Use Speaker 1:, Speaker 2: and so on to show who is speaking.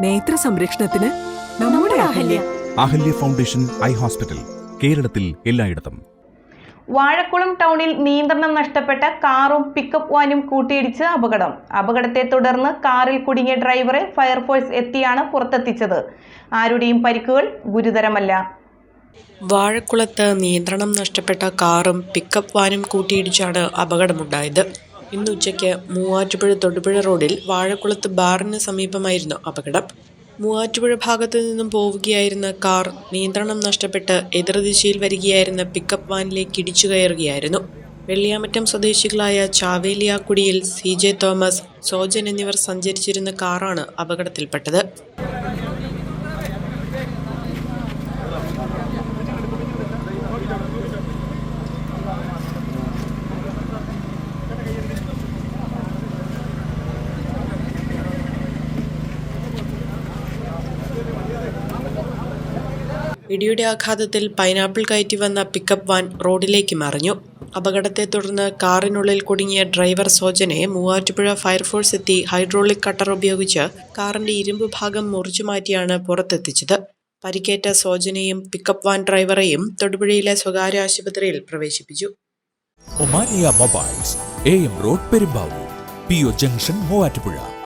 Speaker 1: നേത്ര സംരക്ഷണത്തിന് നമ്മുടെ Ahalya.
Speaker 2: Ahalya. Foundation eye hospital കേരളത്തിൽ എല്ലായിടത്തും.
Speaker 3: വാഴക്കുളം ടൗണിൽ നിയന്ത്രണം നഷ്ടപ്പെട്ട കാറും പിക്കപ്പ് വാനും കൂട്ടിയിടിച്ച് അപകടം. അപകടത്തെ തുടർന്ന് കാറിൽ കുടുങ്ങിയ ഡ്രൈവറെ ഫയർഫോഴ്സ് എത്തിയാണ് പുറത്തെത്തിച്ചത്. ആരുടെയും പരിക്കുകൾ ഗുരുതരമല്ല.
Speaker 4: വാഴക്കുളത്ത് നിയന്ത്രണം നഷ്ടപ്പെട്ട കാറും പിക്കപ്പ് വാനും കൂട്ടിയിടിച്ചാണ് അപകടമുണ്ടായത്. ഇന്ന് ഉച്ചയ്ക്ക് മൂവാറ്റുപുഴ തൊടുപുഴ റോഡിൽ വാഴക്കുളത്ത് ബാറിന് സമീപമായിരുന്നു അപകടം. മൂവാറ്റുപുഴ ഭാഗത്തു നിന്നും പോവുകയായിരുന്ന കാർ നിയന്ത്രണം നഷ്ടപ്പെട്ട് എതിർദിശയിൽ വരികയായിരുന്ന പിക്കപ്പ് വാനിലേക്ക് ഇടിച്ചു കയറുകയായിരുന്നു. വെള്ളിയാമറ്റം സ്വദേശികളായ ചാവേലിയാക്കുടിയിൽ സി ജെ തോമസ് സോജൻ എന്നിവർ സഞ്ചരിച്ചിരുന്ന കാറാണ് അപകടത്തിൽപ്പെട്ടത്. ഇടിയുടെ ആഘാതത്തിൽ പൈനാപ്പിൾ കയറ്റി വന്ന പിക്കപ്പ് വാൻ റോഡിലേക്ക് മറിഞ്ഞു. അപകടത്തെ തുടർന്ന് കാറിനുള്ളിൽ കുടുങ്ങിയ ഡ്രൈവർ സോജനെ മൂവാറ്റുപുഴ ഫയർഫോഴ്സ് എത്തി ഹൈഡ്രോളിക് കട്ടർ ഉപയോഗിച്ച് കാറിന്റെ ഇരുമ്പ് ഭാഗം മുറിച്ചു മാറ്റിയാണ് പുറത്തെത്തിച്ചത്. പരിക്കേറ്റ സോജനെയും പിക്കപ്പ് വാൻ ഡ്രൈവറെയും തൊടുപുഴയിലെ സ്വകാര്യ ആശുപത്രിയിൽ പ്രവേശിപ്പിച്ചു.
Speaker 5: Omania mobiles A M road Perumbavoor P O junction Muvattupuzha.